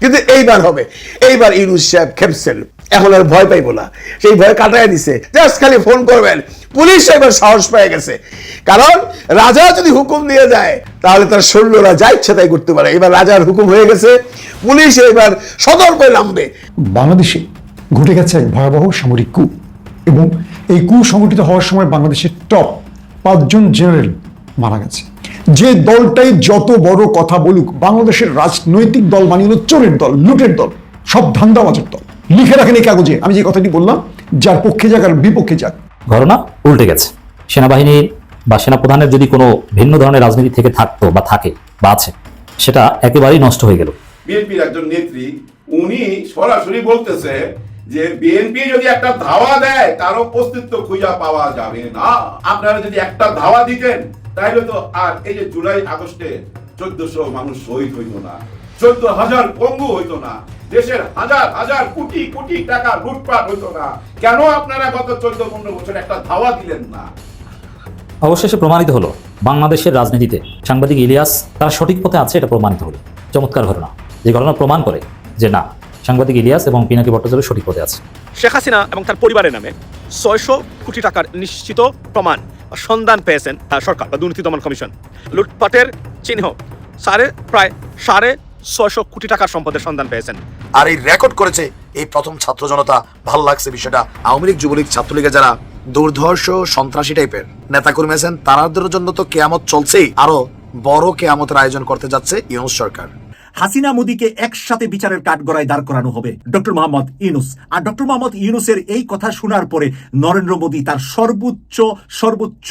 কিন্তু এইবার হবে। এইবার ইউনুস সাহেব খেপছেন। এখন আর ভয় পাইবো না। সেই ভয় কাটায় দিছে। জাস্ট খালি ফোন করবেন। পুলিশ এবার সাহস পেয়ে গেছে। কারণ রাজা যদি হুকুম দিয়ে যায়, তাহলে তার সৈন্যরা যা ইচ্ছা তাই করতে পারে। এবার রাজার হুকুম হয়ে গেছে। পুলিশ এবার সতর্ক নামবে। বাংলাদেশে ঘটে গেছে এক ভয়াবহ সামরিক কু এবং এই কু সংগঠিত হওয়ার সময় বাংলাদেশের টপ পাঁচজন জেনারেল মারা গেছে। যে দলটাই যত বড় কথা বলুক বাংলাদেশের রাজনৈতিক দল মানিয়ে হলো চোরের দল লুটের দল সব ধান্দাবাজের দল। লিখে রাখেন এই কাগজে আমি যে কথাটি বললাম যার পক্ষে যাক আর বিপক্ষে যাক। ঘটনা উল্টে গেছে। সেনাবাহিনীর বা সেনাপ্রধানের যদি কোনো ভিন্ন ধরনের রাজনীতি থেকে থাকতো বা থাকে বা আছে সেটা একেবারেই নষ্ট হয়ে গেল। বিএনপির একজন নেত্রী উনি সরাসরি বলতেছে যে বিএনপি যদি একটা ধাওয়া দেয় তারও অস্তিত্ব খুঁজে পাওয়া যাবে না। আপনারা যদি একটা ধাওয়া দিতেন তাহলে তো আর এই যে জুলাই আগস্টে চোদ্দশো মানুষ শহীদ হইত না চোদ্দ হাজার পঙ্গু হইতো না দেশের হাজার হাজার কোটি কোটি টাকা লুটপাট হইতো না। কেন আপনারা গত চোদ্দ পনেরো বছর একটা ধাওয়া দিলেন না? অবশেষে প্রমাণিত হলো বাংলাদেশের রাজনীতিতে সাংবাদিক ইলিয়াস তারা সঠিক পথে আছে এটা প্রমাণিত হলো। চমৎকার ঘটনা যে ঘটনা প্রমাণ করে যে না সাংবাদিক ইলিয়াস এবং পিনাকি ভট্টাচার্য সঠিক পথে আছে। শেখ হাসিনা এবং তার পরিবারের নামে ছয়শো কোটি টাকার নিশ্চিত প্রমাণ। সন্ধান পেয়েছেন সরকার বা দুর্নীতি দমন কমিশন। লুটপাটের চিহ্ন, সাড়ে, প্রায় সাড়ে ছয়শো কোটি টাকার সম্পদের সন্ধান পেয়েছেন। আর এই রেকর্ড করেছে এই প্রথম ছাত্র জনতা। ভালো লাগছে বিষয়টা। আওয়ামী লীগ যুবলীগ ছাত্রলীগের যারা দুর্ধর্ষ, সন্ত্রাসী টাইপের নেতা কর্মী আছেন তাদের জন্য তো কেয়ামত চলছেই। আরও বড় কেয়ামতের আয়োজন করতে যাচ্ছে ইউনুস সরকার। হাসিনা মোদীকে একসাথে বিচারের কাঠগড়ায় দাঁড় করানো হবে। ডক্টর মোহাম্মদ ইউনুস। আর ডক্টর মোহাম্মদ ইউনুসের এই কথা শোনার পরে নরেন্দ্র মোদী তার সর্বোচ্চ সর্বোচ্চ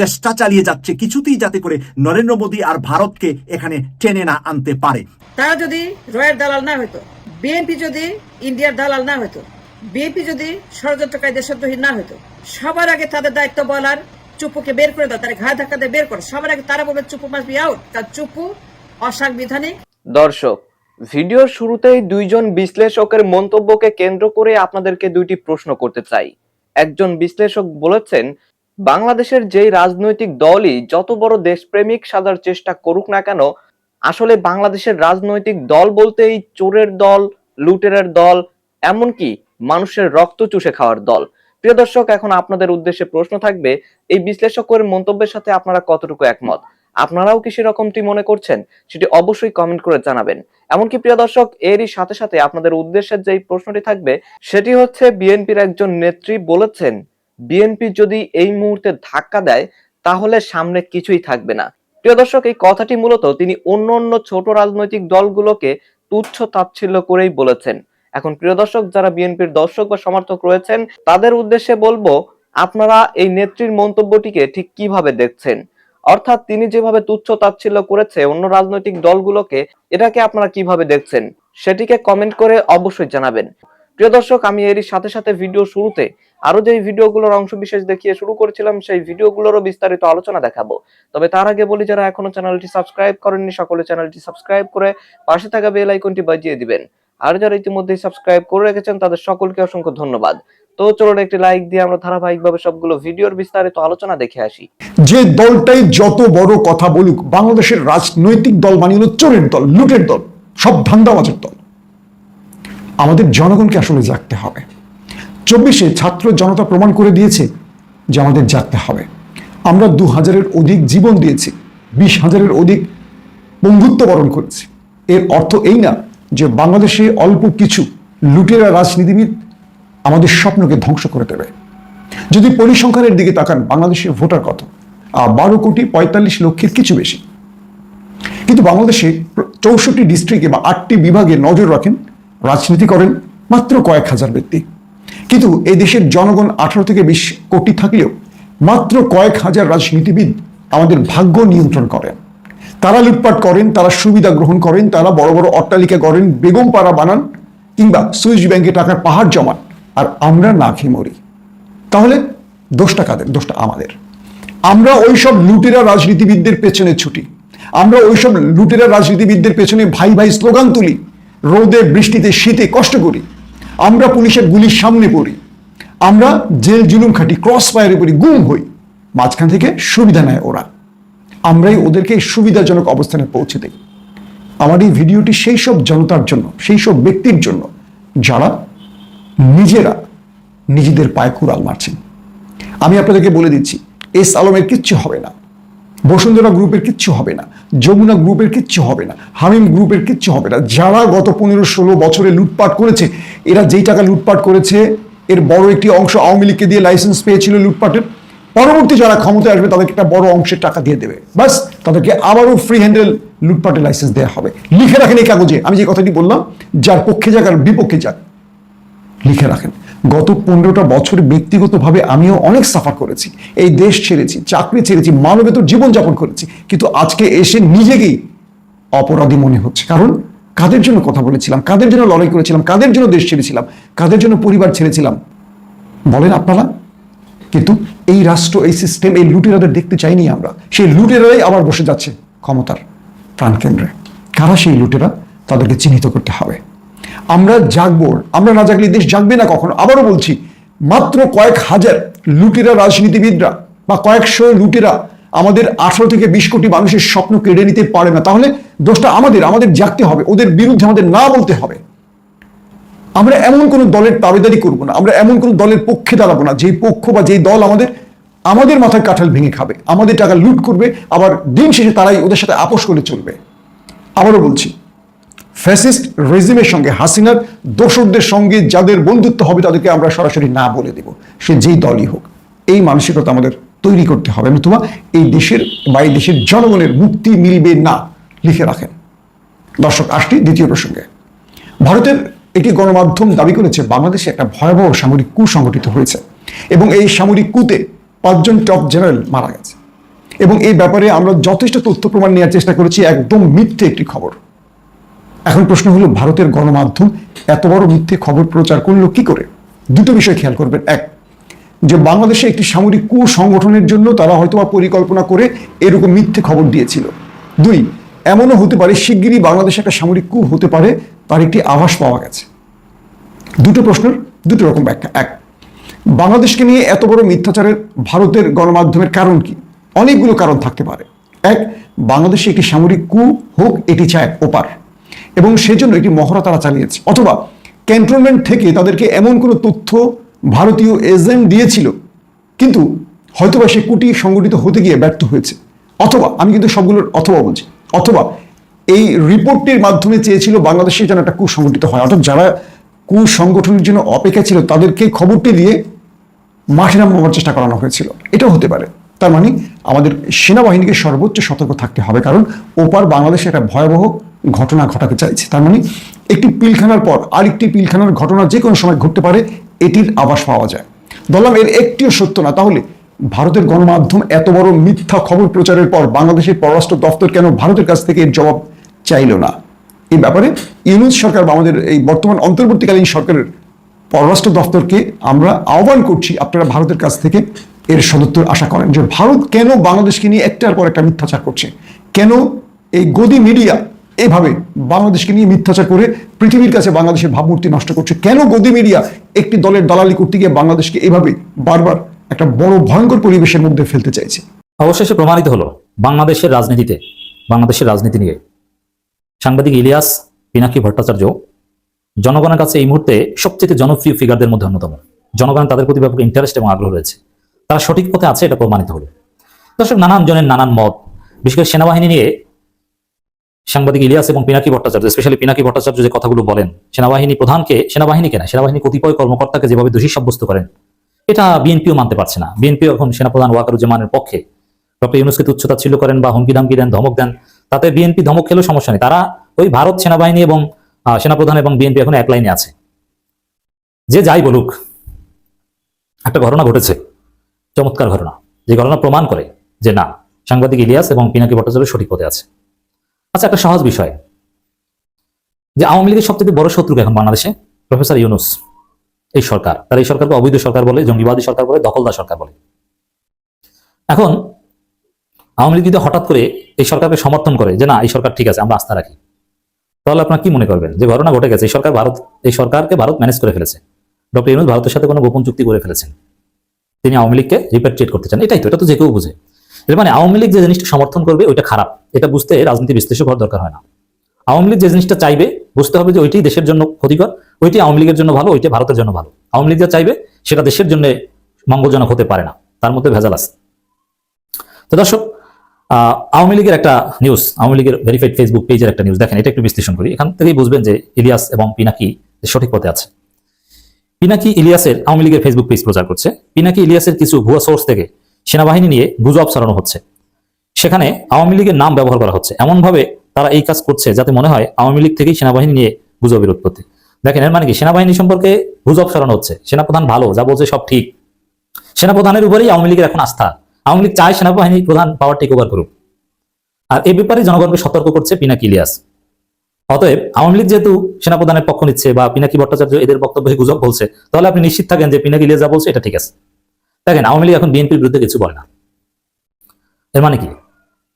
চেষ্টা চালিয়ে যাচ্ছে কিছুতেই যাতে করে নরেন্দ্র মোদী আর ভারতকে এখানে টেনে না আনতে পারে। তারা যদি রয়ের দালাল না হতো বিএনপি যদি ইন্ডিয়ার দালাল না হতো বিএনপি যদি ষড়যন্ত্রকারী দেশদ্রোহী না হতো সবার আগে তাদের দায়িত্ব বলার চুপুকে বের করে দাও, তারা ঘায়ে ধাক্কা দিয়ে বের করো। সবার আগে তারা বলবে, চুপু মাস বি আউট তার চুপু অসাংবিধানিক। দর্শক, ভিডিওর শুরুতেই দুইজন বিশ্লেষকের মন্তব্যকে কেন্দ্র করে আপনাদেরকে দুইটি প্রশ্ন করতে চাই। একজন বিশ্লেষক বলেছেন, বাংলাদেশের যেই রাজনৈতিক দলই যত বড় দেশপ্রেমিক সাজার চেষ্টা করুক না কেন, আসলে বাংলাদেশের রাজনৈতিক দল বলতেই চোরের দল, লুটেরের দল, এমনকি মানুষের রক্ত চুষে খাওয়ার দল। প্রিয় দর্শক, এখন আপনাদের উদ্দেশ্যে প্রশ্ন থাকবে, এই বিশ্লেষকের মন্তব্যের সাথে আপনারা কতটুকু একমত? আপনারাও কি সেরকমটি মনে করছেন? সেটি অবশ্যই কমেন্ট করে জানাবেন। এমনকি প্রিয় দর্শক, এরই সাথে সাথে আপনাদের উদ্দেশ্যের যে প্রশ্নটি থাকবে, সেটি হচ্ছে বিএনপির একজন নেত্রী বলেছেন, বিএনপি যদি এই মুহূর্তে ধাক্কা দেয়, তাহলে সামনে কিছুই থাকবে না। প্রিয় দর্শক, এই কথাটি মূলত তিনি অন্য অন্য ছোট রাজনৈতিক দলগুলোকে তুচ্ছ তাচ্ছিল্য করেই বলেছেন। এখন প্রিয় দর্শক, যারা বিএনপির দর্শক বা সমর্থক রয়েছেন, তাদের উদ্দেশ্যে বলব, আপনারা এই নেত্রীর মন্তব্যটিকে ঠিক কীভাবে দেখছেন? অর্থাৎ তিনি যেভাবে তুচ্ছ তাচ্ছিল্য করেছে অন্য রাজনৈতিক দলগুলোকে, এটাকে আপনারা কীভাবে দেখছেন? সেটিকে কমেন্ট করে অবশ্যই জানাবেন। প্রিয় দর্শক, আমি এরই সাথে সাথে ভিডিও শুরুতে আরও যে ভিডিওগুলোর অংশ বিশেষ দেখিয়ে শুরু করেছিলাম, সেই ভিডিওগুলোরও বিস্তারিত আলোচনা দেখাবো। তবে তার আগে বলি, যারা এখনও চ্যানেলটি সাবস্ক্রাইব করেননি, সকলে চ্যানেলটি সাবস্ক্রাইব করে পাশে থাকা বেল আইকনটি বাজিয়ে দিবেন। আর যারা ইতিমধ্যেই সাবস্ক্রাইব করে রেখেছেন, তাদের সকলকে অসংখ্য ধন্যবাদ। তো চলুন একটি লাইক দিয়ে আমরা ধারাবাহিকভাবে সবগুলো ভিডিওর বিস্তারিত আলোচনা দেখে আসি। যে দলটাই যত বড় কথা বলুক, বাংলাদেশের রাজনৈতিক দল মানিয়ে হলো চোরের দল, লুটের দল, সব ধান্দাবাজের দল। আমাদের জনগণকে আসলে জাগতে হবে। চব্বিশে ছাত্র জনতা প্রমাণ করে দিয়েছে যে আমাদের জাগতে হবে। আমরা দু হাজারের অধিক জীবন দিয়েছি বিশ হাজারের অধিক বন্ধুত্ব বরণ করেছি। এর অর্থ এই না যে বাংলাদেশে অল্প কিছু লুটেরা রাজনীতিবিদ আমাদের স্বপ্নকে ধ্বংস করে দেবে। যদি পরিসংখ্যানের দিকে তাকান বাংলাদেশের ভোটার কত? বারো কোটি পঁয়তাল্লিশ লক্ষের কিছু বেশি। কিন্তু বাংলাদেশে চৌষট্টি ডিস্ট্রিক্টে বা আটটি বিভাগে নজর রাখেন, রাজনীতি করেন মাত্র কয়েক হাজার ব্যক্তি। কিন্তু এই দেশের জনগণ আঠারো থেকে বিশ কোটি থাকলেও মাত্র কয়েক হাজার রাজনীতিবিদ আমাদের ভাগ্য নিয়ন্ত্রণ করেন। তারা লুটপাট করেন, তারা সুবিধা গ্রহণ করেন, তারা বড় বড় অট্টালিকা করেন বেগম পাড়া বানান, কিংবা সুইস ব্যাংকে টাকার পাহাড় জমান। আর আমরা না খেয়ে মরি। তাহলে দোষটা কাদের? দোষটা আমাদের। আমরা ওইসব লুটেরা রাজনীতিবিদদের পেছনে ছুটি। আমরা ওইসব লুটেরা রাজনীতিবিদদের পেছনে ভাই ভাই স্লোগান তুলি। রোদে, বৃষ্টিতে, শীতে কষ্ট করি। আমরা পুলিশের গুলির সামনে পড়ি। আমরা জেল, জুলুম খাটি ক্রস ফায়ারে পড়ি, গুম হই। মাঝখান থেকে সুবিধা নেয় ওরা। আমরাই ওদেরকে সুবিধাজনক অবস্থানে পৌঁছে দেই। আমার এই ভিডিওটি সেই সব জনতার জন্য সেই সব ব্যক্তির জন্য, যারা নিজেরা নিজেদের পায়ে কুড়াল মারছেন। আমি আপনাদেরকে বলে দিচ্ছি, এস আলমের কিচ্ছু হবে না, বসুন্ধরা গ্রুপের কিচ্ছু হবে না, যমুনা গ্রুপের কিচ্ছু হবে না, হামিম গ্রুপের কিচ্ছু হবে না। যারা গত পনেরো ষোলো বছরে লুটপাট করেছে, এরা যেই টাকা লুটপাট করেছে, এর বড় একটি অংশ আওয়ামী লীগকে দিয়ে লাইসেন্স পেয়েছিল লুটপাটের। পরবর্তী যারা ক্ষমতায় আসবে, তাদেরকে একটা বড় অংশের টাকা দিয়ে দেবে। বাস তাদেরকে আবারও ফ্রি হ্যান্ডেল লুটপাটের লাইসেন্স দেওয়া হবে। লিখে রাখেন এই কাগজে, আমি যে কথাটি বললাম, যার পক্ষে যাক আর বিপক্ষে যাক। লিখে রাখেন। গত পনেরোটা বছর ব্যক্তিগতভাবে আমিও অনেক সাফার করেছি। এই দেশ ছেড়েছি, চাকরি ছেড়েছি, মানবেতর জীবনযাপন করেছি। কিন্তু আজকে এসে নিজেকেই অপরাধী মনে হচ্ছে। কারণ কাদের জন্য কথা বলেছিলাম, কাদের জন্য লড়াই করেছিলাম, কাদের জন্য দেশ ছেড়েছিলাম, কাদের জন্য পরিবার ছেড়েছিলাম? বলেন আপনারা। কিন্তু এই রাষ্ট্র, এই সিস্টেম এই লুটেরাদের দেখতে চাইনি আমরা। সেই লুটেরাই আবার বসে যাচ্ছে ক্ষমতার প্রাণকেন্দ্রে। কারা সেই লুটেরা? তাদেরকে চিহ্নিত করতে হবে। আমরা জাগবো, আমরা না জাগলে দেশ জাগবে না কখনো। আবারও বলছি, মাত্র কয়েক হাজার লুটেরা, রাজনীতিবিদরা বা কয়েকশো লুটেরা আমাদের আঠারো থেকে বিশ কোটি মানুষের স্বপ্ন কেড়ে নিতে পারে না। তাহলে দোষটা আমাদের আমাদের জাগতে হবে, ওদের বিরুদ্ধে আমাদের না বলতে হবে। আমরা এমন কোনো দলের দাবিদারি করব না, আমরা এমন কোনো দলের পক্ষে দাঁড়াবো না। যেই পক্ষ বা যেই দল আমাদের আমাদের মাথায় কাঁঠাল ভেঙে খাবে, আমাদের টাকা লুট করবে, আবার দিন শেষে তারাই ওদের সাথে আপোষ করে চলবে। আবারও বলছি ফ্যাসিস্ট রেজিমের সঙ্গে হাসিনার দোসরদের সঙ্গে যাদের বন্ধুত্ব হবে তাদেরকে আমরা সরাসরি না বলে দেব। সে যেই দলই হোক, এই মানসিকতা আমাদের তৈরি করতে হবে। নতুবা এই দেশের বা এই দেশের জনগণের মুক্তি মিলবে না, লিখে রাখেন। দর্শক, আসছি দ্বিতীয় প্রসঙ্গে। ভারতের একটি গণমাধ্যম দাবি করেছে, বাংলাদেশে একটা ভয়াবহ সামরিক কু সংগঠিত হয়েছে এবং এই সামরিক কুতে পাঁচজন টপ জেনারেল মারা গেছে। এবং এই ব্যাপারে আমরা যথেষ্ট তথ্য প্রমাণ নেওয়ার চেষ্টা করেছি, একদম মিথ্যে একটি খবর। এখন প্রশ্ন হলো, ভারতের গণমাধ্যম এত বড় মিথ্যে খবর প্রচার করল কি করে? দুটো বিষয় খেয়াল করবেন। এক, যে বাংলাদেশে একটি সামরিক কু সংগঠনের জন্য তারা হয়তোবা পরিকল্পনা করে এরকম মিথ্যে খবর দিয়েছিল। দুই, এমনও হতে পারে শিগগিরই বাংলাদেশে একটা সামরিক কু হতে পারে, তার একটি আভাস পাওয়া গেছে। দুটো প্রশ্নের দুটো রকম ব্যাখ্যা। এক, বাংলাদেশকে নিয়ে এত বড় মিথ্যাচারের ভারতের গণমাধ্যমের কারণ কি? অনেকগুলো কারণ থাকতে পারে। এক, বাংলাদেশে একটি সামরিক কু হোক, এটি চায় ওপার। এবং সেজন্য একটি মহড়া তারা চালিয়েছে। অথবা ক্যান্টনমেন্ট থেকে তাদেরকে এমন কোনো তথ্য ভারতীয় এজেন্ট দিয়েছিল, কিন্তু হয়তোবা সে কুটি সংগঠিত হতে গিয়ে ব্যর্থ হয়েছে। অথবা, আমি কিন্তু সবগুলোর অথবা বলছি, অথবা এই রিপোর্টটির মাধ্যমে চেয়েছিল বাংলাদেশে যেন একটা কুসংগঠিত হয়। অর্থাৎ যারা কুসংগঠনের জন্য অপেক্ষা ছিল, তাদেরকে খবরটি দিয়ে মাঠে নামাবার চেষ্টা করানো হয়েছিল। এটাও হতে পারে। তার মানে আমাদের সেনাবাহিনীকে সর্বোচ্চ সতর্ক থাকতে হবে, কারণ ওপার বাংলাদেশে একটা ভয়াবহ ঘটনা ঘটাতে চাইছে। তার মানে একটি পিলখানার পর আরেকটি পিলখানার ঘটনা যে কোনো সময় ঘটতে পারে, এটির আভাস পাওয়া যায়। বললাম, এর একটিও সত্য না। তাহলে ভারতের গণমাধ্যম এত বড় মিথ্যা খবর প্রচারের পর বাংলাদেশের পররাষ্ট্র দপ্তর কেন ভারতের কাছ থেকে এর জবাব চাইল না? এই ব্যাপারে ইউনুস সরকার বা আমাদের এই বর্তমান অন্তর্বর্তীকালীন সরকারের পররাষ্ট্র দপ্তরকে আমরা আহ্বান করছি, আপনারা ভারতের কাছ থেকে এর সদুত্তর আশা করেন যে ভারত কেন বাংলাদেশকে নিয়ে একটার পর একটা মিথ্যাচার করছে? কেন এই গদি মিডিয়া এভাবে বাংলাদেশকে নিয়ে মিথ্যাচার করে পৃথিবীর কাছে বাংলাদেশের ভাবমূর্তি নষ্ট করছে। কেন গদি মিডিয়া একটি দলের দালালি করতে গিয়ে বাংলাদেশকে এভাবে বারবার একটা বড় ভয়ঙ্কর পরিবেশের মধ্যে ফেলতে চাইছে? অবশেষে প্রমাণিত হলো, বাংলাদেশের রাজনীতিতে, বাংলাদেশের রাজনীতি নিয়ে। সাংবাদিক ইলিয়াস পিনাকি ভট্টাচার্য, জনগণের কাছে এই মুহূর্তে সবচেয়ে জনপ্রিয় ফিগারদের মধ্যে অন্যতম। জনগণের তাদের প্রতি ব্যাপক ইন্টারেস্ট এবং আগ্রহ রয়েছে। তারা সঠিক পথে আছে এটা প্রমাণিত হলো। দর্শক, নানান জনের নানান মত, বিশেষ করে সেনাবাহিনী নিয়ে সাংবাদিক ইলিয়াস এবং পিনাকি ভট্টাচার্য স্পেশালি পিনাকি ভট্টাচার্য যে কথাগুলো বলেন, সেনাবাহিনী প্রধানকে, সেনাবাহিনীকে না, সেনাবাহিনী কতিপয় কর্মকর্তাকে যেভাবে দোষী সাব্যস্ত করেন, এটা বিএনপিও মানতে পারছে না। বিএনপি এখন সেনাপ্রধান ওয়াকারুজ্জামানের পক্ষে। ডক্টর ইউনুসকে তুচ্ছতা ছিল করেন বা হুমকি ধামকি দেন, ধমক দেন, তাতে বিএনপি ধমক খেলেও সমস্যা নেই। তারা ওই ভারত সেনাবাহিনী এবং সেনাপ্রধান এবং বিএনপি এখন এক লাইনে আছে। যে যাই বলুক, একটা ঘটনা ঘটেছে, চমৎকার ঘটনা। যে ঘটনা প্রমাণ করে যে না, সাংবাদিক ইলিয়াস এবং পিনাকি ভট্টাচার্য সঠিক পথে আছে। আচ্ছা একটা সহজ বিষয়। যে আওয়ামী লীগের সবচেয়ে বড় শত্রু এখন বাংলাদেশে? প্রফেসর ইউনুস। এই সরকার। তার এই সরকারকে অবৈধ সরকার বলে, জঙ্গিবাদী সরকার বলে, দখলদার সরকার বলে। এখন, আওয়ামী লীগ যদি হঠাৎ করে এই সরকারকে সমর্থন করে যে, না, এই সরকার ঠিক আছে, আমরা আস্থা রাখি। তাহলে আপনারা কি মনে করবেন? যে ঘটনা ঘটে গেছে, এই সরকার ভারত, এই সরকারকে ভারত ম্যানেজ করে ফেলেছে। ডক্টর ইউনুস ভারতের সাথে কোনো গোপন চুক্তি করে ফেলেছেন। তিনি আওয়ামী লীগকে রিপ্যাট্রিয়েট করতে চান। এটাই তো, এটা তো যে কেউ বুঝে। এর মানে আওয়ামী লীগ যে জিনিসটা সমর্থন করবে, ওইটা খারাপ। এটা বুঝতে রাজনীতি বিশ্লেষক হওয়ার দরকার হয় না। আওয়ামী লীগ যে জিনিসটা চাইবে, বুঝতে হবে যে ওইটাই দেশের জন্য ক্ষতিকর, ওইটি আওয়ামী লীগের জন্য ভালো, ওইটা ভারতের জন্য ভালো। আওয়ামী লীগ যা চাইবে, সেটা দেশের জন্য মঙ্গলজনক হতে পারে না। তার মধ্যে ভেজাল আছে। তো দর্শক আওয়ামী লীগের একটা নিউজ আওয়ামী লীগের ভেরিফাইড ফেসবুক পেজের একটা নিউজ দেখেন, এটা একটু বিশ্লেষণ করি। এখান থেকেই বুঝবেন যে ইলিয়াস এবং পিনাকি সঠিক পথে আছে। পিনাকি ইলিয়াসের আওয়ামী লীগের ফেসবুক পেজ প্রচার করছে। পিনাকি ইলিয়াসের কিছু ভুয়া সোর্স থেকে সেনাবাহিনী নিয়ে গুজব ছড়ানো হচ্ছে। সেখানে আওয়ামী লীগের নাম ব্যবহার করা হচ্ছে। এমনভাবে তারা এই কাজ করছে যাতে মনে হয় আওয়ামী লীগ থেকেই সেনাবাহিনী নিয়ে গুজবের উৎপত্তি দেখেন, এর মানে কি? সেনাবাহিনী সম্পর্কে গুজব ছড়ানো হচ্ছে। সেনাপ্রধান ভালো, যা বলছে সব ঠিক। সেনাপ্রধানের উপরেই আওয়ামী লীগের এখন আস্থা। আওয়ামী লীগ চায় সেনাবাহিনী প্রধান পাওয়ার টেক ওভার করুক। আর এ ব্যাপারে জনগণকে সতর্ক করছে পিনাকি ইলিয়াস। অতএব আওয়ামী লীগ যেহেতু সেনাপ্রধানের পক্ষ নিচ্ছে বা পিনাকি ভট্টাচার্য এদের বক্তব্যে গুজব বলছে, তাহলে আপনি নিশ্চিত থাকেন যে পিনাকি ইলিয়াস যা বলছে, এটা ঠিক আছে। দেখেন, আওয়ামী লীগ এখন বিএনপির বিরুদ্ধে কিছু বলে না। এর মানে কি?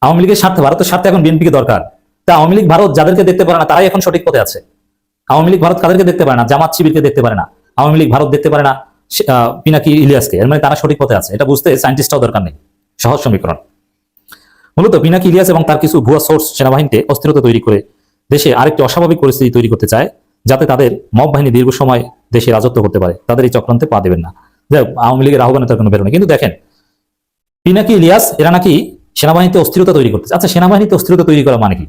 আওয়ামী লীগের স্বার্থে, ভারতের স্বার্থে এখন বিএনপিকে দরকার। তা আওয়ামী লীগ, ভারত যাদেরকে দেখতে পারে না, তারাই এখন সঠিক পথে আছে। আওয়ামী লীগ, ভারত কাদেরকে দেখতে পারে না? জামাত শিবিরকে দেখতে পারে না। আওয়ামী লীগ, ভারত দেখতে পারে না পিনাকি ইলিয়াসকে। এর মানে তারা সঠিক পথে আছে। এটা বুঝতে সায়েন্টিস্টটাও দরকার নেই। সহজ সমীকরণ। মূলত পিনাকি ইলিয়াস এবং তার কিছু ভুয়া সোর্স সেনাবাহিনীতে অস্থিরতা তৈরি করে দেশে আরেকটি অস্বাভাবিক পরিস্থিতি তৈরি করতে চায়, যাতে তাদের মব বাহিনী দীর্ঘ সময় দেশে রাজত্ব করতে পারে। তাদের এই চক্রান্তে পা দেবেন না। যাই আওয়ামী লীগের আহ্বানে তার কোনো বেরোনে কিন্তু দেখেন পিনাকি ইলিয়াস, এরা নাকি সেনাবাহিনীতে অস্থিরতা তৈরি করতেছে। আচ্ছা সেনাবাহিনীতে অস্থিরতা তৈরি করা মানে কি?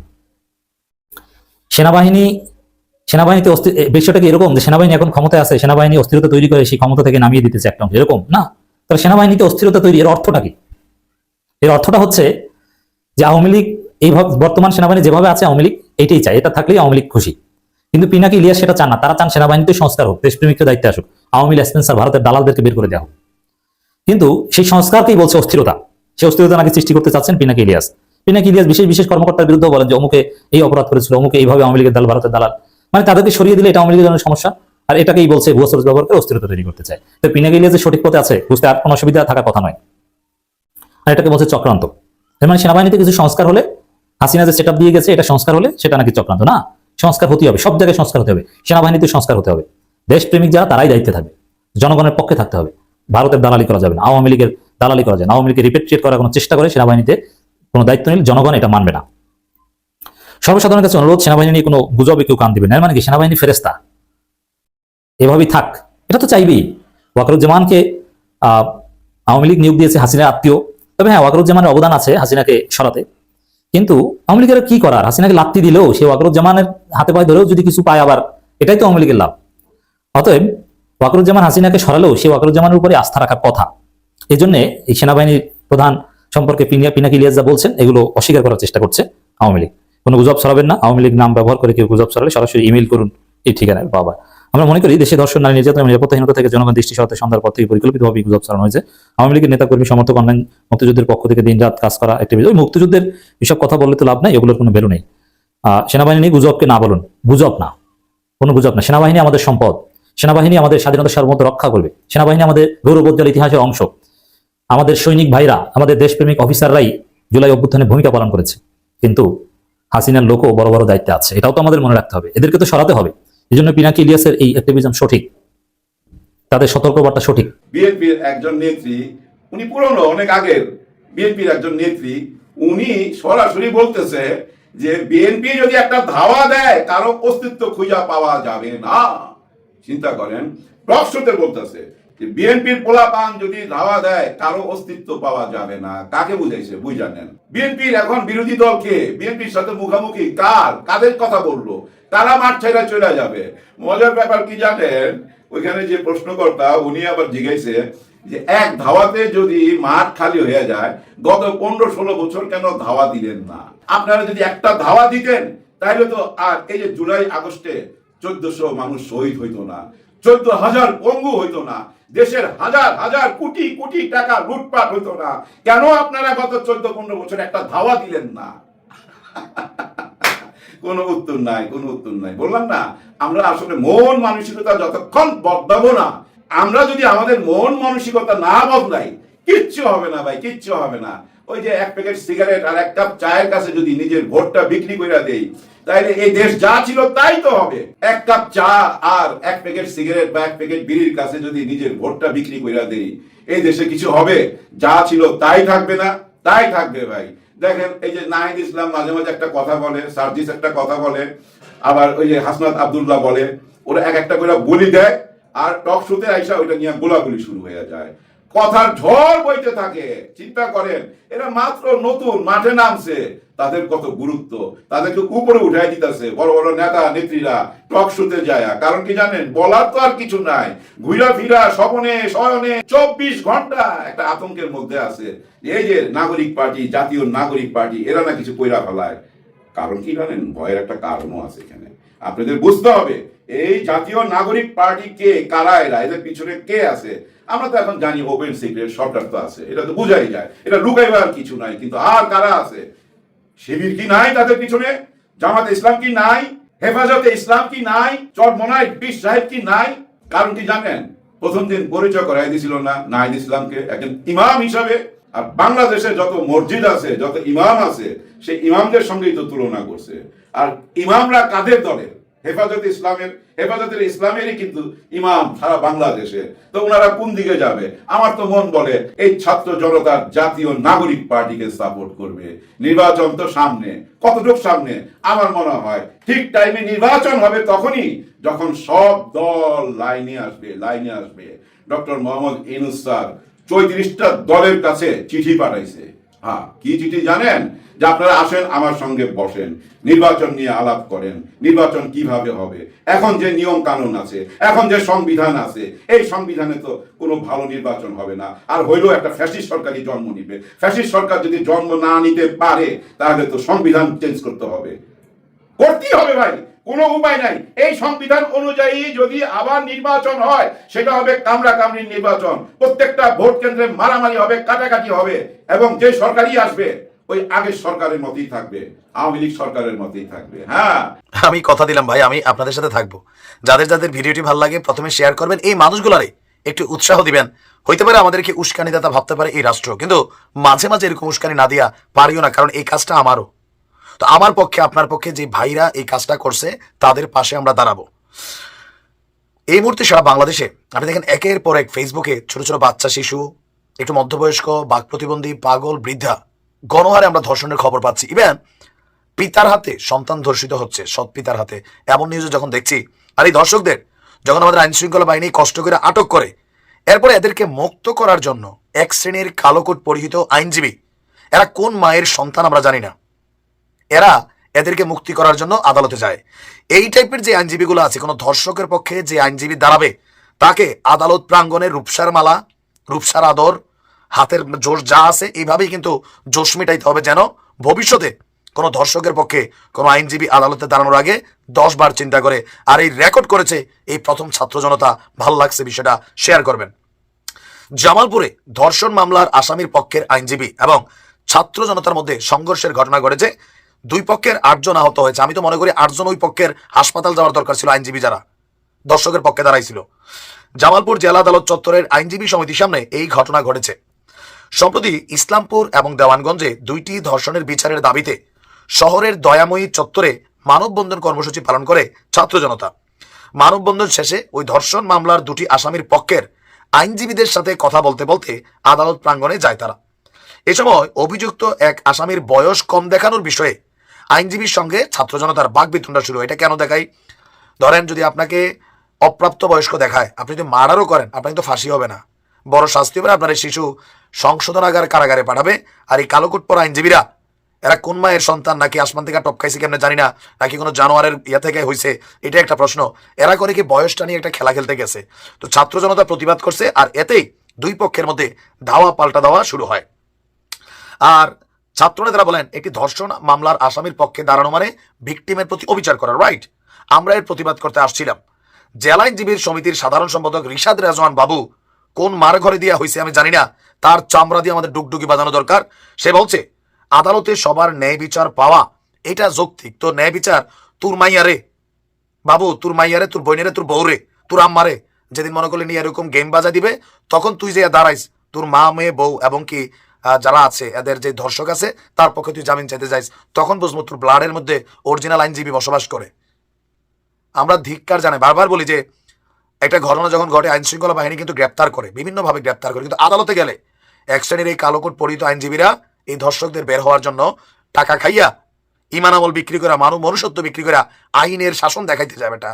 সেনাবাহিনী, সেনাবাহিনীতে বিষয়টা কি এরকম যে সেনাবাহিনী এখন ক্ষমতায় আছে, সেনাবাহিনী অস্থিরতা তৈরি করে সেই ক্ষমতা থেকে নামিয়ে দিতেছে একটা। এরকম? না। তাহলে সেনাবাহিনীতে অস্থিরতা তৈরি, এর অর্থটা কি? এর অর্থটা হচ্ছে যে আওয়ামী লীগ এইভাবে, বর্তমান সেনাবাহিনী যেভাবে আছে, আওয়ামী লীগ এটাই চায়। এটা থাকলেই আওয়ামী লীগ খুশি। কিন্তু পিনাকি ইলিয়াস সেটা চান না। তারা চান সেনাবাহিনীতে সংস্কার হোক দেশপ্রেমিককে দায়িত্বে আসুক। আওয়ামী স্পেন্সার ভারতের দালালদেরকে বের করে দেওয়া কিন্তু সেই সংস্কারকেই বলছে অস্থিরতা। সে অস্থিরতা নাকি সৃষ্টি করতে চাচ্ছেন পিনাকি ইলিয়াস। পিনাকি ইলিয়াস বিশেষ বিশেষ কর্মকর্তার বিরুদ্ধে বলেন যে অমুকে এই অপরাধ করেছিল, অমুকে এইভাবে আওয়ামী লীগের দাল ভারতের দালাল। মানে তাদেরকে সরিয়ে দিলে এটা আওয়ামী লীগের সমস্যা। আর এটাকেই বলছে ভুয়া সোর্স ব্যবহার করে অস্থিরতা তৈরি করতে চায়। তো পিনাকি ইলিয়াস যে সঠিক পথে আছে, বুঝতে আর কোনো অসুবিধা থাকার কথা নয়। আর এটাকে বলছে চক্রান্ত। মানে সেনাবাহিনীতে কিছু সংস্কার হলে, হাসিনা যে সেট দিয়ে গেছে, এটা সংস্কার হলে সেটা নাকি চক্রান্ত। না, সংস্কার হতে হবে, সব জায়গায় সংস্কার হতে হবে। সেনাবাহিনীতে সংস্কার হতে হবে। দেশপ্রেমিক যারা, তারাই দায়িত্বে থাকবে। জনগণের পক্ষে থাকতে হবে। ভারতের দালালি করা যাবে না। আওয়ামী লীগের দালালি করা যায় না। আওয়ামী লীগের রিপেট্রিয়েট করার কোনো চেষ্টা করে সেনাবাহিনীতে কোনো দায়িত্ব নিলে জনগণ এটা মানবে না। সর্বসাধারণের কাছে অনুরোধ, সেনাবাহিনী নিয়ে কোনো গুজবে কেউ কান দিবে না। মানে কি? সেনাবাহিনী ফেরেস্তা এভাবেই থাক। এটা তো চাইবেই। ওয়াকরুজ্জামানকে আওয়ামী লীগ নিয়োগ দিয়েছে হাসিনার আত্মীয়। তবে হ্যাঁ ওয়াকরুজ্জামানের অবদান আছে হাসিনাকে সরাতে। কিন্তু আওয়ামী লীগের কি করার? হাসিনাকে লাত্তি দিলেও সে ওয়াকরুজ্জামানের হাতে পায়ে ধরেও যদি কিছু পায় আবার, এটাই তো আওয়ামী লীগের লাভ। অতএব ওয়াকরুজ্জামান হাসিনাকে সরালেও সে ওয়াকরুজ্জামানের উপরে আস্থা রাখার কথা। এই জন্য এই সেনাবাহিনীর প্রধান সম্পর্কে পিনিয়া পিনাকি ইলিয়াস যা বলছেন, এগুলো অস্বীকার করার চেষ্টা করছে আওয়ামী লীগ। কোনো গুজব সরাবেন না, আওয়ামী লীগ নাম ব্যবহার করে কেউ গুজব ছড়ালে সরাসরি ইমেল করুন এই ঠিকানায় বাবা। আমরা মনে করি দেশে দর্শন নারী নির্যাতন নিরাপত্তাহীনতা থেকে জনগণ দৃষ্টি সরাতে সন্ধ্যার পর থেকে পরিকল্পিতভাবে গুজব ছড়ানো হয়েছে। আওয়ামী লীগের নেতাকর্মী, সমর্থক অনলাইন মুক্তিযুদ্ধের পক্ষ থেকে দিনরাত কাজ করা একটি ওই মুক্তিযুদ্ধের এসব কথা বললে তো লাভ নাই, এগুলোর কোনো বেরো নেই। সেনাবাহিনী গুজবকে না বলুন। গুজব না। কোনো গুজব না। সেনাবাহিনী আমাদের সম্পদ। সেনাবাহিনী আমাদের স্বাধীনতা সার্বভৌমত্ব রক্ষা করবে। সেনাবাহিনী আমাদের গৌরবোজ্জ্বল ইতিহাসের অংশ। আমাদের সৈনিক ভাইরা, আমাদের দেশপ্রেমিক অফিসাররাই জুলাই অভ্যুত্থানে ভূমিকা পালন করেছে। কিন্তু হাসিনার লোকও বড় বড় দায়িত্বে আছে। এটাও তো আমাদের মনে রাখতে হবে। এদেরকে তো সরাতে হবে। এই জন্য পিনাকি ইলিয়াসের এই অ্যাক্টিভিজম সঠিক। তাদের সতর্কবার্তা সঠিক। বিএনপির একজন নেত্রী, উনি পুরনো, অনেক আগের। বিএনপির একজন নেত্রী, উনি সরাসরি বলতেছে যে, বিএনপি যদি একটা ধাওয়া দেয়, কারও অস্তিত্ব খুঁজে পাওয়া যাবে না। চিন্তা করেন টকশোতে বলতেছে যে, বিএনপির পোলাপান যদি ধাওয়া দেয়, কারও অস্তিত্ব পাওয়া যাবে না। কাকে বুঝাইছে? বুঝা নেন। বিএনপির এখন বিরোধী দলকে বিএনপির সাথে মুখামুখি কার? কাদের কথা বলল? তারা মাঠ ছেড়ে চলে যাবে। মজার ব্যাপার কি জানেন? ওইখানে যে প্রশ্নকর্তা, উনি আবার জিজ্ঞাসে যে, এক ধাওয়াতে যদি মাঠ খালি হয়ে যায়, গত পনেরো ষোলো বছর কেন ধাওয়া দিলেন না? আপনারা যদি একটা ধাওয়া দিতেন তাহলে তো আর এই যে জুলাই আগস্টে চোদ্দশো মানুষ শহীদ হইতো না, চোদ্দ হাজার পঙ্গু হইতো না, দেশের হাজার হাজার কোটি কোটি টাকা লুটপাট হইতো না। কেন আপনারা গত চোদ্দ পনেরো বছর একটা ধাওয়া দিলেন না? কোনো উত্তর নাই, কোনো উত্তর নাই। বললাম না, আমরা আসলে মন মানসিকতা যতক্ষণ বদলাবো না, আমরা যদি আমাদের মন মানসিকতা না বদলাই, কিচ্ছু হবে না ভাই, কিচ্ছু হবে না। ওই যে এক প্যাকেট সিগারেট আর এক কাপ চায়ের কাছে যদি নিজের ভোটটা বিক্রি করে দেই, তাইলে এই দেশ যা ছিল তাই তো হবে। এক কাপ চা আর এক প্যাকেট সিগারেট বা এক প্যাকেট বিড়ির কাছে যদি নিজের ভোটটা বিক্রি করে দেই, এই দেশে কিছু হবে? যা ছিল তাই থাকবে না? তাই থাকবে ভাই। দেখেন, এই যে নাহিদ ইসলাম মাঝে মাঝে একটা কথা বলে, সার্জিস একটা কথা বলে, আবার ওই যে হাসনাত আব্দুল্লাহ বলে, ওরা এক একটা করে বলি দেয়, আর টক শুতে আইসা ওইটা নিয়ে গোলাগুলি শুরু হয়ে যায়। কথার ঝড় বইতে থাকে। চিন্তা করেন, এরা মাত্র নতুন, মাঠে নামছে। তাদের কত গুরুত্ব, তাদেরকে উপরে উঠাই দিতেছে। বড় বড় নেতা, নেত্রীরা টক শুতে যায়। কারণ কি জানেন, বলার তো আর কিছু নাই। ঘুরা ফিরা, স্বপনে, শয়নে, চব্বিশ ঘণ্টা একটা আতঙ্কের মধ্যে আছে। এই যে নাগরিক পার্টি, জাতীয় নাগরিক পার্টি, এরা না কিছু কইরা ফেলায়। কারণ কি জানেন, ভয়ের একটা কারণও আছে এখানে। আপনাদের বুঝতে হবে, এই জাতীয় নাগরিক পার্টি কে, কারা এরা, এদের পিছনে কে আছে? আমরা তো এখন জানি ওপেন সিক্রেট সরকার তো আছে। এটা তো বোঝাই যায়। এটা লুকাইবার কিছু নাই, কিন্তু আর কারা আছে? শিবির কি নাই তাদের পিছনে? জামাতে ইসলাম কি নাই? হেফাজতে ইসলাম কি নাই? চরমনাই বিশ সাহেব কি নাই? কারণ কি জানেন? প্রথম দিন পরিচয় করাই দিছিল না নাহিদ ইসলামকে, একজন ইমাম হিসাবে। আর বাংলাদেশে যত মসজিদ আছে, যত ইমাম আছে, সেই ইমামদের সঙ্গেই তো তুলনা করছে। আর ইমামরা কাদের দলের হেফাজত ইসলামের, হেফাজতের ইসলামেরই কিন্তু ইমাম সারা বাংলাদেশে। তো ওনারা কোন দিকে যাবে? আমার তো মন বলে, এই ছাত্র জনতার জাতীয় নাগরিক পার্টিকে সাপোর্ট করবে। নির্বাচন তো সামনে, কতটুক সামনে? আমার মনে হয় ঠিক টাইমে নির্বাচন হবে তখনই যখন সব দল লাইনে আসবে লাইনে আসবে। ডক্টর মোহাম্মদ ইনুস স্যার চৌত্রিশটা দলের কাছে চিঠি পাঠাইছে। হ্যাঁ কি চিঠি জানেন? যে আপনারা আসেন, আমার সঙ্গে বসেন, নির্বাচন নিয়ে আলাপ করেন, নির্বাচন কীভাবে হবে? এখন যে নিয়ম কানুন আছে, এখন যে সংবিধান আছে, এই সংবিধানে তো কোনো ভালো নির্বাচন হবে না। আর হইলেও একটা ফ্যাসিস্ট সরকারই জন্ম নিবে। ফ্যাসিস্ট সরকার যদি জন্ম না নিতে পারে, তাহলে তো সংবিধান চেঞ্জ করতে হবে। করতেই হবে ভাই, কোনো উপায় নাই। এই সংবিধান অনুযায়ী যদি আবার নির্বাচন হয়, সেটা হবে কামরা কামড়ির নির্বাচন। প্রত্যেকটা ভোট কেন্দ্রে মারামারি হবে, কাটাকাটি হবে, এবং যে সরকারই আসবে ওই আগের সরকারের মতোই থাকবে, আওয়ামী লীগ সরকারের মতোই থাকবে হ্যাঁ? আমি কথা দিলাম ভাই, আমি আপনাদের সাথে থাকব। যাদের যাদের ভিডিওটি ভালো লাগে, প্রথমে শেয়ার করবেন, এই মানুষগুলারে একটু উৎসাহ দিবেন। হইতে পারে আমাদেরকে উস্কানি দাতা ভাবতে পারে এই রাষ্ট্র, কিন্তু মাঝে মাঝে এরকম উস্কানি না দিয়া পারিও না, কারণ এই কাজটা আমারও। তো আমার পক্ষে, আপনার পক্ষে যে ভাইরা এই কাজটা করছে, তাদের পাশে আমরা দাঁড়াবো। এই মুহূর্তে সারা বাংলাদেশে, আপনি দেখেন, একের পর এক ফেসবুকে ছোট ছোট বাচ্চা, শিশু, একটু মধ্যবয়স্ক, বাক প্রতিবন্ধী, পাগল, বৃদ্ধা গণহারে আমরা ধর্ষণের খবর পাচ্ছি। ইভেন পিতার হাতে সন্তান ধর্ষিত হচ্ছে, সৎ পিতার হাতে। এমন নিউজ যখন দেখছি, আর এই দর্শকদের যখন আমাদের আইন শৃঙ্খলা বাহিনী কষ্ট করে আটক করে, এরপরে এদেরকে মুক্ত করার জন্য এক শ্রেণির কালোকোট পরিহিত আইনজীবী, এরা কোন মায়ের সন্তান আমরা জানি না। এরা এদেরকে মুক্তি করার জন্য আদালতে যায়। এই টাইপের যে আইনজীবীগুলো আছে, কোনো ধর্ষকের পক্ষে যে আইনজীবী দাঁড়াবে, তাকে আদালত প্রাঙ্গণে রূপসার মালা, রূপসার আদর হাতের জোশ যা আছে, এইভাবেই কিন্তু জোশ মিটাইতে হবে যেন ভবিষ্যতে কোনো ধর্ষকের পক্ষে কোনো আইনজীবী আদালতে দাঁড়ানোর আগে দশ বার চিন্তা করে আর এই রেকর্ড করেছে এই প্রথম ছাত্র জনতা। ভালো লাগছে বিষয়টা। শেয়ার করবেন। জামালপুরে ধর্ষণ মামলার আসামির পক্ষের আইনজীবী এবং ছাত্র জনতার মধ্যে সংঘর্ষের ঘটনা ঘটেছে। দুই পক্ষের আটজন আহত হয়েছে। আমি তো মনে করি আটজন ওই পক্ষের হাসপাতাল যাওয়ার দরকার ছিল, আইনজীবী যারা দর্শকের পক্ষে দাঁড়াইছিল। জামালপুর জেলা আদালত চত্বরের আইনজীবী সমিতির সামনে এই ঘটনা ঘটেছে। সম্প্রতি ইসলামপুর এবং দেওয়ানগঞ্জে দুইটি ধর্ষণের বিচারের দাবিতে শহরের দয়াময়ী চত্বরে মানববন্ধন কর্মসূচি পালন করে ছাত্র জনতা। মানববন্ধন শেষে ওই ধর্ষণ মামলার দুটি আসামির পক্ষের আইনজীবীদের সাথে কথা বলতে বলতে আদালত প্রাঙ্গণে যায় তারা। এ সময় অভিযুক্ত এক আসামির বয়স কম দেখানোর বিষয়ে আইনজীবীর সঙ্গে ছাত্র জনতার বাকবিতণ্ডা শুরু এটা কেন দেখাই? ধরেন যদি আপনাকে অপ্রাপ্ত বয়স্ক দেখায়, আপনি যদি মার্ডারও করেন, আপনার কিন্তু ফাঁসি হবে না। বড় শাস্তি হবে আপনার শিশু সংশোধনাগার কারাগারে পাঠাবে। আর এই কালোকুট পর আইনজীবীরা, এরা কোন মায়ের সন্তান নাকি আসমান থেকে টপকাইছে কেমনে জানি না, নাকি কোনো জানোয়ারের ইয়ে থেকে হয়েছে এটা একটা প্রশ্ন। এরা করে কি বয়সটা নিয়ে একটা খেলা খেলতে গেছে। তো ছাত্র জনতা প্রতিবাদ করছে, আর এতেই দুই পক্ষের মধ্যে ধাওয়া পাল্টা দেওয়া শুরু হয়। আর ছাত্রনেতারা বলেন, একটি ধর্ষণ মামলার আসামির পক্ষে দাঁড়ানো মানে ভিকটিমের প্রতি অবিচার করা রাইট আমরা এর প্রতিবাদ করতে আসছিলাম। জেলা আইনজীবীর সমিতির সাধারণ সম্পাদক রিশাদ রেজওয়ান বাবু, কোন মার ঘরে দেওয়া হয়েছে আমি জানি না তার চামড়া দিয়ে আমাদের ডুকডুকি বাজানো দরকার। সে বলছে, আদালতে সবার ন্যায় বিচার পাওয়া, এটা যৌক্তিক। তো ন্যায় বিচার তোর মাইয়ারে বাবু, তোর মাইয়ারে তোর বইনেরে তোর বউরে তোর আম্মারে যেদিন মনে করলে নিয়ে এরকম গেম বাজা দিবে, তখন তুই যে দাঁড়াইস, তোর মা, মেয়ে, বউ, এবং কি যারা আছে, এদের যে ধর্ষক আছে, তার পক্ষে তুই জামিন চাইতে যাইস, তখন বুঝব তোর ব্লাডের মধ্যে অরিজিনাল আইনজীবী বসবাস করে। আমরা ধিক্কার জানাই। বারবার বলি যে একটা ঘটনা যখন ঘটে আইন শৃঙ্খলা বাহিনী কিন্তু গ্রেপ্তার করে, বিভিন্নভাবে গ্রেপ্তার করে। কিন্তু আদালতে গেলে এক শ্রেণির এই কালোকোট পরিহিত আইনজীবীরা এই ধর্ষকদের বের হওয়ার জন্য টাকা খাইয়া ইমান আমল বিক্রি করা মানব মনুষ্যত্ব বিক্রি করা আইনের শাসন দেখাইতে যাবে এটা।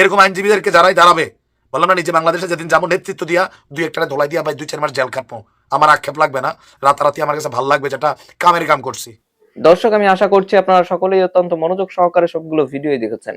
এরকম আইনজীবীদেরকে যারাই দাঁড়াবে, বললাম না, নিজে বাংলাদেশে যেদিন যাব, নেতৃত্ব দিয়া দুই একটা ধোলাই দিয়া ভাই দুই চার মাস জেল কাটবো আমার আক্ষেপ লাগবে না, রাতারাতি আমার কাছে ভালো লাগবে যেটা কামের কাম করছি। দর্শক, আমি আশা করছি আপনারা সকলেই অত্যন্ত মনোযোগ সহকারে সবগুলো ভিডিও দেখেছেন।